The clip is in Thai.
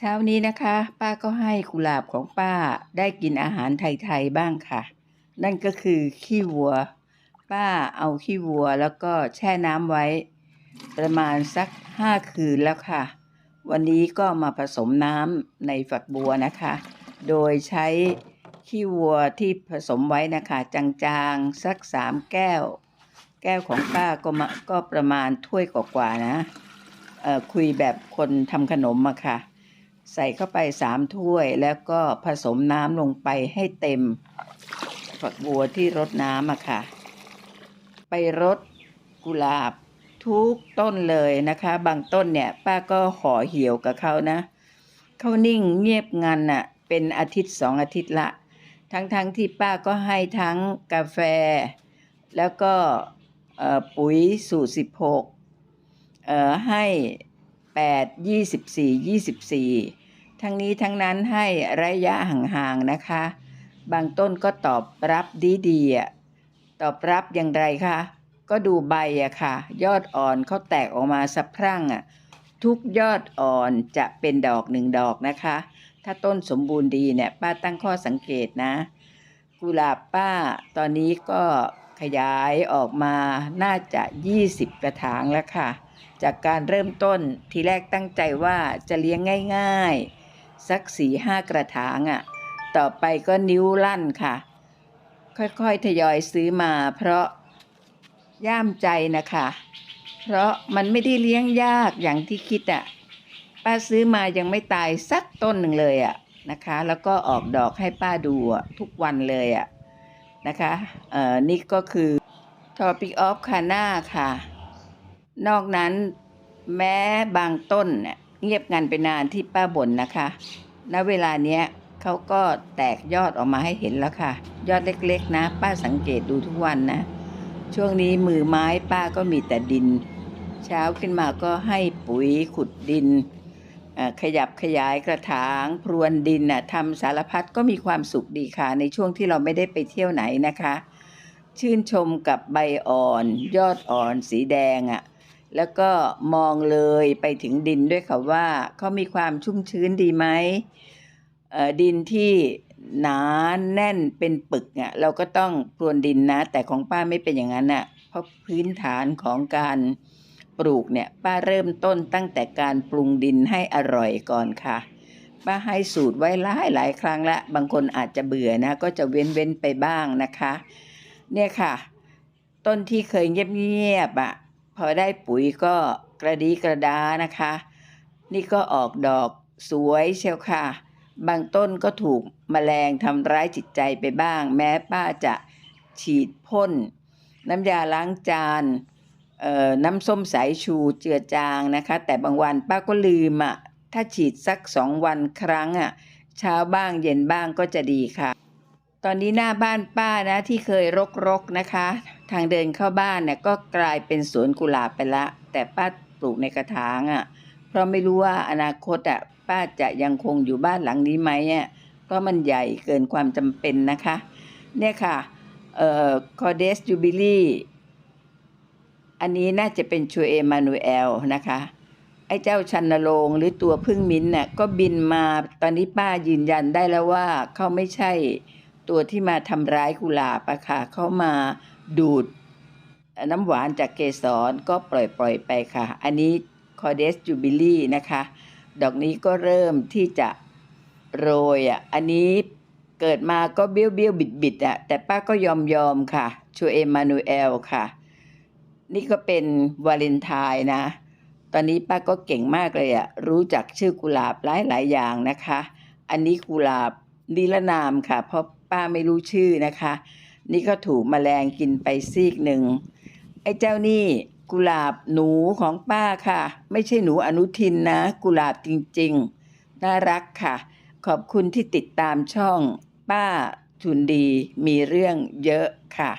เช้านี้นะคะ ป้าก็ให้กุหลาบของป้าได้กินอาหารไทยๆบ้างค่ะ นั่นก็คือขี้วัว ป้าเอาขี้วัวแล้วก็แช่น้ำไว้ ประมาณสักห้าคืนแล้วค่ะ วันนี้ก็มาผสมน้ำในฝักบัวนะคะ โดยใช้ขี้วัวที่ผสมไว้นะคะ จางๆ สักสามแก้ว แก้วของป้าก็มาก็ประมาณถ้วยกว่าๆนะเออคุยแบบคนทำขนมอะค่ะ ใส่เข้าไปสามถ้วยแล้วก็ผสมน้ำลงไปให้เต็มฝักบัวที่รดน้ำอะค่ะ ไปรดกุหลาบทุกต้นเลยนะคะ บางต้นเนี่ยป้าก็ขอเหี่ยวกับเขานะเขานิ่งเงียบงันน่ะเป็นอาทิตย์สองอาทิตย์ละ ทั้งๆทที่ป้าก็ให้ทั้งกาแฟ แล้วก็ปุ๋ยสูตรสิบหกเอ่อให้ แปดยี่สิบสี่ยี่สิบสี่ทั้งนี้ทั้งนั้นให้ระยะห่างๆนะคะ บางต้นก็ตอบรับดีๆอะตอบรับอย่างไรคะก็ดูใบอะค่ะ ยอดอ่อนเขาแตกออกมาสะพรั่งอะทุกยอดอ่อนจะเป็นดอกหนึ่งดอกนะคะ ถ้าต้นสมบูรณ์ดีเนี่ยป้าตั้งข้อสังเกตนะ กุหลาบป้าตอนนี้ก็ขยายออกมาน่าจะ 20 กระถางแล้วค่ะ จากการเริ่มต้นทีแรกตั้งใจว่าจะเลี้ยงง่าย ๆ สักสี่ห้ากระถางอะ่ะ ต่อไปก็นิ้วลั่นค่ะ ค่อยๆทยอยซื้อมาเพราะย่ามใจนะคะ เพราะมันไม่ได้เลี้ยงยากอย่างที่คิดอะ่ะ ป้าซื้อมายังไม่ตายสักต้นหนึ่งเลยอะ่ะนะคะ แล้วก็ออกดอกให้ป้าดูทุกวันเลยอะ่ะนะคะ เอ่อ นี่ก็คือ Topic of Cana ค่ะ นอกนั้นแม้บางต้นเนี่ยเงียบงันไปนานที่ป้าบ่นนะคะ ณ เวลาเนี้ยเขาก็แตกยอดออกมาให้เห็นแล้วค่ะ ยอดเล็กๆนะ ป้าสังเกตดูทุกวันนะ ช่วงนี้มือไม้ป้าก็มีแต่ดิน เช้าขึ้นมาก็ให้ปุ๋ยขุดดิน ขยับขยายกระถาง พรวนดินน่ะทำสารพัดก็มีความสุขดีค่ะ ในช่วงที่เราไม่ได้ไปเที่ยวไหนนะคะ ชื่นชมกับใบอ่อน ยอดอ่อนสีแดงอะ่ะ แล้วก็มองเลยไปถึงดินด้วยค่ะว่าเขามีความชุ่มชื้นดีไหมเอ่อดินที่หนาแน่นเป็นปึกอะเราก็ต้องพรวนดินนะ แต่ของป้าไม่เป็นอย่างนั้นอะเพราะพื้นฐานของการปลูกเนี่ยป้าเริ่มต้นตั้งแต่การปรุงดินให้อร่อยก่อนค่ะ ป้าให้สูตรไว้หลายหลายครั้งละ บางคนอาจจะเบื่อนะ ก็จะเว้นเว้นไปบ้างนะคะ เนี่ยค่ะ ต้นที่เคยเงียบๆอะ พอได้ปุ๋ยก็กระดีกระดานะคะ นี่ก็ออกดอกสวยเชียวค่ะ บางต้นก็ถูกแมลงทำร้ายจิตใจไปบ้าง แม้ป้าจะฉีดพ่น น้ำยาล้างจานเอ่อน้ำส้มสายชูเจือจางนะคะ แต่บางวันป้าก็ลืมอะถ้าฉีดสักสองวันครั้งอะเช้าบ้างเย็นบ้างก็จะดีค่ะ ตอนนี้หน้าบ้านป้านะที่เคยรกๆนะคะ ทางเดินเข้าบ้านเนี่ยก็กลายเป็นสวนกุหลาบไปละ แต่ป้าปลูกในกระถางอะ่ะ เพราะไม่รู้ว่าอนาคตอะ่ะป้าจะยังคงอยู่บ้านหลังนี้ไหมอะเพราะมันใหญ่เกินความจำเป็นนะคะ เนี่ยค่ะเอ่อคอเดสจูบิลี่อันนี้น่าจะเป็นชูเอมานูเอลนะคะ ไอ้เจ้าชันนโรงหรือตัวพึ่งมิ้นท์น่ะก็บินมาตอนนี้ป้ายืนยันได้แล้วว่าเขาไม่ใช่ตัวที่มาทำร้ายกุหลาบอะค่ะเขามา ดูดน้ำหวานจากเกสรก็ปล่อยปล่อยๆไปค่ะ อันนี้คอเดสจูบิลี่นะคะ ดอกนี้ก็เริ่มที่จะโรยอะ อันนี้เกิดมาก็เบี้ยวเบี้ยวบิดบิดอะ แต่ป้าก็ยอมยอมค่ะ ชูเอมานูเอลค่ะ นี่ก็เป็นวาเลนไทน์นะ ตอนนี้ป้าก็เก่งมากเลยอะ รู้จักชื่อกุหลาบหลายหลายๆอย่างนะคะ อันนี้กุหลาบนิรนามค่ะ เพราะป้าไม่รู้ชื่อนะคะ นี่ก็ถูกแมลงกินไปซีกหนึ่ง ไอ้เจ้านี่กุหลาบหนูของป้าค่ะ ไม่ใช่หนูอนุทินนะ กุหลาบจริงๆ น่ารักค่ะ ขอบคุณที่ติดตามช่อง ป้าทุนดีมีเรื่องเยอะค่ะ